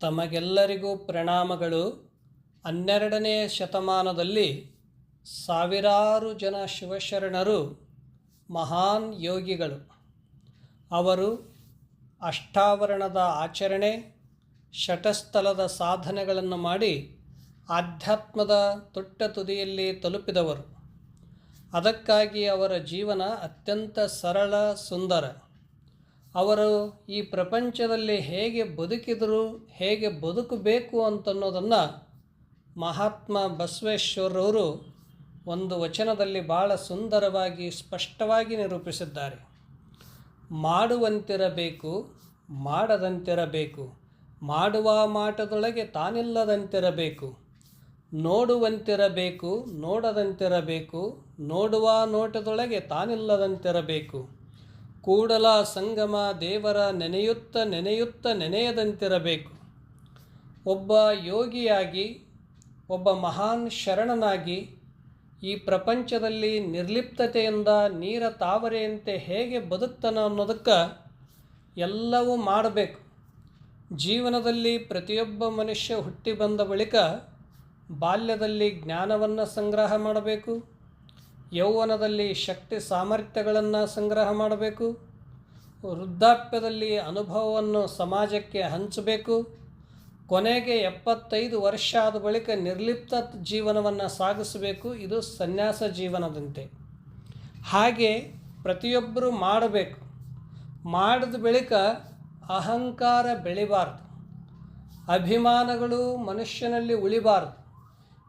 ತಮಗೆಲ್ಲರಿಗೂ ಪ್ರಣಾಮಗಳು. ಹನ್ನೆರಡನೆಯ ಶತಮಾನದಲ್ಲಿ ಸಾವಿರಾರು ಜನ ಶಿವಶರಣರು ಮಹಾನ್ ಯೋಗಿಗಳು. ಅವರು ಅಷ್ಟಾವರಣದ ಆಚರಣೆ ಶಟಸ್ಥಲದ ಸಾಧನೆಗಳನ್ನು ಮಾಡಿ ಆಧ್ಯಾತ್ಮದ ತುಟ್ಟ ತುದಿಯಲ್ಲಿ ತಲುಪಿದವರು. ಅದಕ್ಕಾಗಿ ಅವರ ಜೀವನ ಅತ್ಯಂತ ಸರಳ, ಸುಂದರ. ಅವರು ಈ ಪ್ರಪಂಚದಲ್ಲಿ ಹೇಗೆ ಬದುಕಿದರು, ಹೇಗೆ ಬದುಕಬೇಕು ಅಂತನ್ನೋದನ್ನು ಮಹಾತ್ಮ ಬಸವೇಶ್ವರವರು ಒಂದು ವಚನದಲ್ಲಿ ಭಾಳ ಸುಂದರವಾಗಿ, ಸ್ಪಷ್ಟವಾಗಿ ನಿರೂಪಿಸಿದ್ದಾರೆ. ಮಾಡುವಂತಿರಬೇಕು, ಮಾಡದಂತಿರಬೇಕು, ಮಾಡುವ ಮಾಟದೊಳಗೆ ತಾನಿಲ್ಲದಂತಿರಬೇಕು, ನೋಡುವಂತಿರಬೇಕು, ನೋಡದಂತಿರಬೇಕು, ನೋಡುವ ನೋಟದೊಳಗೆ ತಾನಿಲ್ಲದಂತಿರಬೇಕು ಕೂಡಲ ಸಂಗಮ ದೇವರ ನೆನೆಯುತ್ತ ನೆನೆಯುತ್ತ ನೆನೆಯದಂತಿರಬೇಕು. ಒಬ್ಬ ಯೋಗಿಯಾಗಿ, ಒಬ್ಬ ಮಹಾನ್ ಶರಣನಾಗಿ ಈ ಪ್ರಪಂಚದಲ್ಲಿ ನಿರ್ಲಿಪ್ತತೆಯಿಂದ ನೀರ ತಾವರೆಯಂತೆ ಹೇಗೆ ಬದುಕ್ತಾನ ಅನ್ನೋದಕ್ಕೆ ಎಲ್ಲವೂ ಮಾಡಬೇಕು. ಜೀವನದಲ್ಲಿ ಪ್ರತಿಯೊಬ್ಬ ಮನುಷ್ಯ ಹುಟ್ಟಿ ಬಂದ ಬಳಿಕ ಬಾಲ್ಯದಲ್ಲಿ ಜ್ಞಾನವನ್ನು ಸಂಗ್ರಹ ಮಾಡಬೇಕು. ಯೌವನದಲ್ಲಿ ಶಕ್ತಿ ಸಾಮರ್ಥ್ಯಗಳನ್ನು ಸಂಗ್ರಹ ಮಾಡಬೇಕು. ವೃದ್ಧಾಪ್ಯದಲ್ಲಿ ಅನುಭವವನ್ನು ಸಮಾಜಕ್ಕೆ ಹಂಚಬೇಕು. ಕೊನೆಗೆ ಎಪ್ಪತ್ತೈದು ವರ್ಷ ಆದ ಬಳಿಕ ನಿರ್ಲಿಪ್ತ ಜೀವನವನ್ನು ಸಾಗಿಸಬೇಕು. ಇದು ಸನ್ಯಾಸ ಜೀವನದಂತೆ. ಹಾಗೆ ಪ್ರತಿಯೊಬ್ಬರು ಮಾಡಬೇಕು. ಮಾಡಿದ ಬಳಿಕ ಅಹಂಕಾರ ಬೆಳಿಬಾರ್ದು. ಅಭಿಮಾನಗಳು ಮನುಷ್ಯನಲ್ಲಿ ಉಳಿಬಾರ್ದು.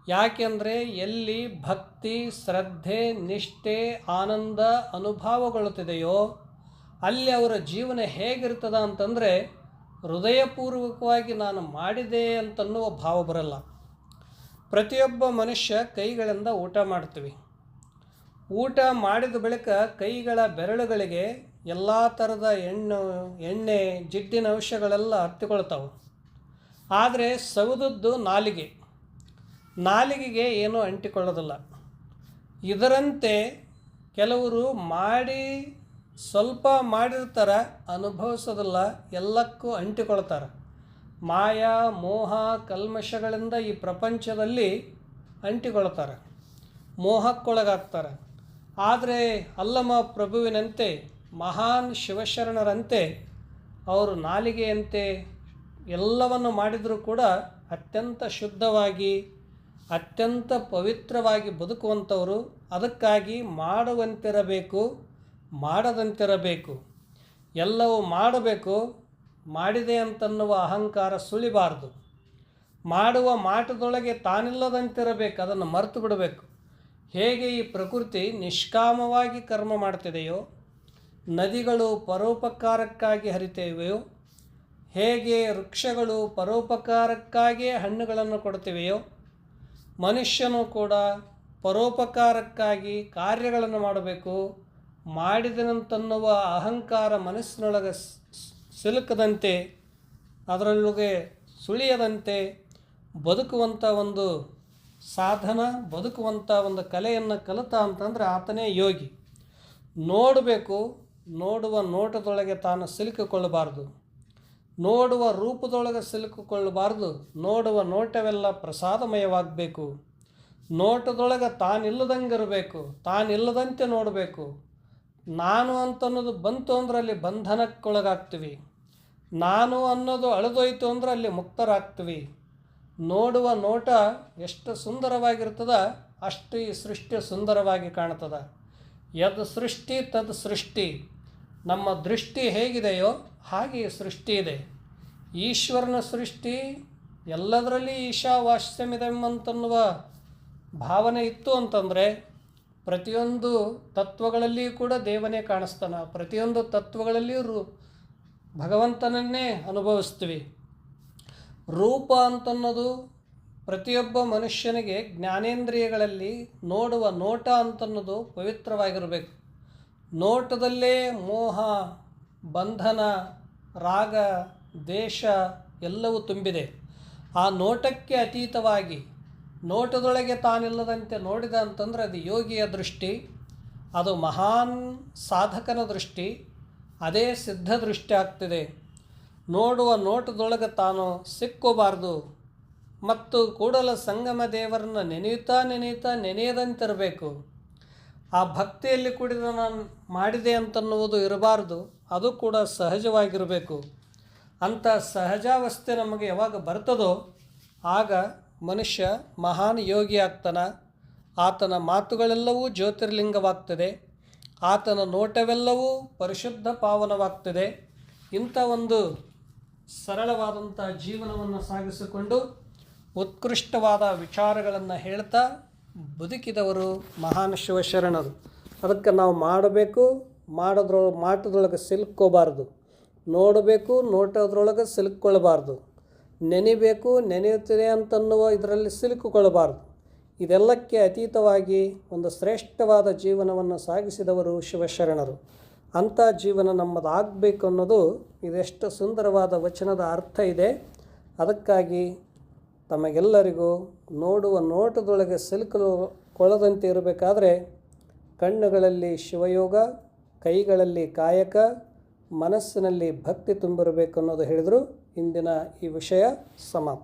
ಯಾಕೆಂದರೆ ಎಲ್ಲಿ ಭಕ್ತಿ, ಶ್ರದ್ಧೆ, ನಿಷ್ಠೆ, ಆನಂದ ಅನುಭವಗೊಳ್ಳುತ್ತಿದೆಯೋ ಅಲ್ಲಿ ಅವರ ಜೀವನ ಹೇಗಿರ್ತದ ಅಂತಂದರೆ ಹೃದಯಪೂರ್ವಕವಾಗಿ ನಾನು ಮಾಡಿದೆ ಅಂತನ್ನುವ ಭಾವ ಬರಲ್ಲ. ಪ್ರತಿಯೊಬ್ಬ ಮನುಷ್ಯ ಕೈಗಳಿಂದ ಊಟ ಮಾಡ್ತೀವಿ. ಊಟ ಮಾಡಿದ ಬಳಿಕ ಕೈಗಳ ಬೆರಳುಗಳಿಗೆ ಎಲ್ಲ ಥರದ ಎಣ್ಣು, ಎಣ್ಣೆ, ಜಿಡ್ಡಿನ ಅಂಶಗಳೆಲ್ಲ ಹತ್ತಿಕೊಳ್ತಾವೆ ಆದರೆ ಸೌದದ್ದು ನಾಲಿಗೆ. ನಾಲಿಗೆಗೆ ಏನೂ ಅಂಟಿಕೊಳ್ಳೋದಿಲ್ಲ. ಇದರಂತೆ ಕೆಲವರು ಮಾಡಿ ಸ್ವಲ್ಪ ಮಾಡಿರ್ತಾರೆ, ಅನುಭವಿಸೋದಿಲ್ಲ, ಎಲ್ಲಕ್ಕೂ ಅಂಟಿಕೊಳ್ತಾರೆ. ಮಾಯಾ, ಮೋಹ, ಕಲ್ಮಶಗಳಿಂದ ಈ ಪ್ರಪಂಚದಲ್ಲಿ ಅಂಟಿಕೊಳ್ತಾರೆ, ಮೋಹಕ್ಕೊಳಗಾಗ್ತಾರೆ. ಆದರೆ ಅಲ್ಲಮ ಪ್ರಭುವಿನಂತೆ, ಮಹಾನ್ ಶಿವಶರಣರಂತೆ, ಅವರು ನಾಲಿಗೆಯಂತೆ ಎಲ್ಲವನ್ನು ಮಾಡಿದರೂ ಕೂಡ ಅತ್ಯಂತ ಶುದ್ಧವಾಗಿ, ಅತ್ಯಂತ ಪವಿತ್ರವಾಗಿ ಬದುಕುವಂಥವರು, ಅದಕ್ಕಾಗಿ ಮಾಡುವಂತಿರಬೇಕು. ಮಾಡದಂತಿರಬೇಕು. ಎಲ್ಲವೂ ಮಾಡಬೇಕು, ಮಾಡಿದೆ ಅಂತನ್ನುವ ಅಹಂಕಾರ ಸುಳಿಬಾರ್ದು. ಮಾಡುವ ಮಾಟದೊಳಗೆ ತಾನಿಲ್ಲದಂತಿರಬೇಕು, ಅದನ್ನು ಮರೆತು ಬಿಡಬೇಕು. ಹೇಗೆ ಈ ಪ್ರಕೃತಿ ನಿಷ್ಕಾಮವಾಗಿ ಕರ್ಮ ಮಾಡ್ತಿದೆಯೋ, ನದಿಗಳು ಪರೋಪಕಾರಕ್ಕಾಗಿ ಹರಿತೇವೆಯೋ, ಹೇಗೆ ವೃಕ್ಷಗಳು ಪರೋಪಕಾರಕ್ಕಾಗಿಯೇ ಹಣ್ಣುಗಳನ್ನು ಕೊಡ್ತಿವೆಯೋ, ಮನುಷ್ಯನು ಕೂಡ ಪರೋಪಕಾರಕ್ಕಾಗಿ ಕಾರ್ಯಗಳನ್ನು ಮಾಡಬೇಕು ಮಾಡಿದನಂತನ್ನುವ ಅಹಂಕಾರ ಮನಸ್ಸಿನೊಳಗೆ ಸಿಲುಕದಂತೆ ಅದರೊಳಗೆ ಸುಳಿಯದಂತೆ ಬದುಕುವಂಥ ಒಂದು ಸಾಧನ ಬದುಕುವಂಥ ಒಂದು ಕಲೆಯನ್ನು ಕಲಿತ ಅಂತಂದರೆ ಆತನೇ ಯೋಗಿ. ನೋಡಬೇಕು, ನೋಡುವ ನೋಟದೊಳಗೆ ತಾನು ಸಿಲುಕಿಕೊಳ್ಳಬಾರ್ದು. ನೋಡುವ ರೂಪದೊಳಗೆ ಸಿಲುಕಿಕೊಳ್ಳಬಾರ್ದು. ನೋಡುವ ನೋಟವೆಲ್ಲ ಪ್ರಸಾದಮಯವಾಗಬೇಕು. ನೋಟದೊಳಗೆ ತಾನಿಲ್ಲದಂಗಿರಬೇಕು, ತಾನಿಲ್ಲದಂತೆ ನೋಡಬೇಕು. ನಾನು ಅಂತನ್ನೋದು ಬಂತು ಅಂದ್ರೆ ಅಲ್ಲಿ ಬಂಧನಕ್ಕೊಳಗಾಗ್ತೀವಿ. ನಾನು ಅನ್ನೋದು ಅಳೆದೋಯ್ತು ಅಂದ್ರೆ ಅಲ್ಲಿ ಮುಕ್ತರಾಗ್ತೀವಿ. ನೋಡುವ ನೋಟ ಎಷ್ಟು ಸುಂದರವಾಗಿರ್ತದ, ಅಷ್ಟು ಈ ಸೃಷ್ಟಿ ಸುಂದರವಾಗಿ ಕಾಣ್ತದ. ಯದ್ ಸೃಷ್ಟಿ ತದ್ ಸೃಷ್ಟಿ. ನಮ್ಮ ದೃಷ್ಟಿ ಹೇಗಿದೆಯೋ ಹಾಗೆ ಈ ಸೃಷ್ಟಿ ಇದೆ. ಈಶ್ವರನ ಸೃಷ್ಟಿ ಎಲ್ಲದರಲ್ಲಿ ಈಶಾವಾಸ್ಯಮಿದೆಂಬಂತನ್ನುವ ಭಾವನೆ ಇತ್ತು ಅಂತಂದರೆ ಪ್ರತಿಯೊಂದು ತತ್ವಗಳಲ್ಲಿಯೂ ಕೂಡ ದೇವನೇ ಕಾಣಿಸ್ತಾನ. ಪ್ರತಿಯೊಂದು ತತ್ವಗಳಲ್ಲಿಯೂ ರೂ, ಭಗವಂತನನ್ನೇ ಅನುಭವಿಸ್ತೀವಿ. ರೂಪ ಅಂತನ್ನೋದು ಪ್ರತಿಯೊಬ್ಬ ಮನುಷ್ಯನಿಗೆ ಜ್ಞಾನೇಂದ್ರಿಯಗಳಲ್ಲಿ ನೋಡುವ ನೋಟ ಅಂತನ್ನೋದು ಪವಿತ್ರವಾಗಿರಬೇಕು. ನೋಟದಲ್ಲೇ ಮೋಹ, ಬಂಧನ, ರಾಗ ದೇಶ ಎಲ್ಲವೂ ತುಂಬಿದೆ. ಆ ನೋಟಕ್ಕೆ ಅತೀತವಾಗಿ ನೋಟದೊಳಗೆ ತಾನಿಲ್ಲದಂತೆ ನೋಡಿದ ಅಂತಂದ್ರೆ ಅದು ಯೋಗಿಯ ದೃಷ್ಟಿ, ಅದು ಮಹಾನ್ ಸಾಧಕನ ದೃಷ್ಟಿ, ಅದೇ ಸಿದ್ಧ ದೃಷ್ಟಿ ಆಗ್ತಿದೆ. ನೋಡುವ ನೋಟದೊಳಗೆ ತಾನು ಸಿಕ್ಕೋಬಾರ್ದು. ಮತ್ತು ಕೂಡಲ ಸಂಗಮ ದೇವರನ್ನ ನೆನೆಯುತ್ತಾ ನೆನೆಯುತ್ತಾ ನೆನೆಯದಂತಿರಬೇಕು. ಆ ಭಕ್ತಿಯಲ್ಲಿ ಕೂಡಿದ ನಾನು ಮಾಡಿದೆ ಅಂತನ್ನುವುದು ಇರಬಾರ್ದು. ಅದು ಕೂಡ ಸಹಜವಾಗಿರಬೇಕು. ಅಂಥ ಸಹಜಾವಸ್ಥೆ ನಮಗೆ ಯಾವಾಗ ಬರ್ತದೋ, ಆಗ ಮನುಷ್ಯ ಮಹಾನ್ ಯೋಗಿ ಆಗ್ತಾನ. ಆತನ ಮಾತುಗಳೆಲ್ಲವೂ ಜ್ಯೋತಿರ್ಲಿಂಗವಾಗ್ತದೆ. ಆತನ ನೋಟವೆಲ್ಲವೂ ಪರಿಶುದ್ಧ ಪಾವನವಾಗ್ತದೆ. ಇಂಥ ಒಂದು ಸರಳವಾದಂಥ ಜೀವನವನ್ನು ಸಾಗಿಸಿಕೊಂಡು ಉತ್ಕೃಷ್ಟವಾದ ವಿಚಾರಗಳನ್ನು ಹೇಳ್ತಾ ಬದುಕಿದವರು ಮಹಾನ್ ಶಿವಶರಣರು. ಅದಕ್ಕೆ ನಾವು ಮಾಡಬೇಕು, ಮಾಡೋದ್ರ ಮಾಟದೊಳಗೆ ಸಿಲುಕೋಬಾರ್ದು ನೋಡಬೇಕು, ನೋಟೋದ್ರೊಳಗೆ ಸಿಲುಕೊಳ್ಬಾರ್ದು ನೆನೆಬೇಕು, ನೆನೆಯುತ್ತದೆ ಅಂತನ್ನುವ ಇದರಲ್ಲಿ ಸಿಲುಕಿಕೊಳ್ಳಬಾರದು. ಇದೆಲ್ಲಕ್ಕೆ ಅತೀತವಾಗಿ ಒಂದು ಶ್ರೇಷ್ಠವಾದ ಜೀವನವನ್ನು ಸಾಗಿಸಿದವರು ಶಿವಶರಣರು. ಅಂಥ ಜೀವನ ನಮ್ಮದಾಗಬೇಕು ಅನ್ನೋದು ಇದೆಷ್ಟು ಸುಂದರವಾದ ವಚನದ ಅರ್ಥ ಇದೆ. ಅದಕ್ಕಾಗಿ ತಮಗೆಲ್ಲರಿಗೂ ನೋಡುವ ನೋಟದೊಳಗೆ ಸಿಲುಕಲು ಕೊಳದಂತೆ ಇರಬೇಕಾದ್ರೆ ಕಣ್ಣುಗಳಲ್ಲಿ ಶಿವಯೋಗ, ಕೈಗಳಲ್ಲಿ ಕಾಯಕ, ಮನಸ್ಸಿನಲ್ಲಿ ಭಕ್ತಿ ತುಂಬಿರಬೇಕು ಅನ್ನೋದು ಹೇಳಿದರು. ಇಂದಿನ ಈ ವಿಷಯ ಸಮಾಪ್ತ.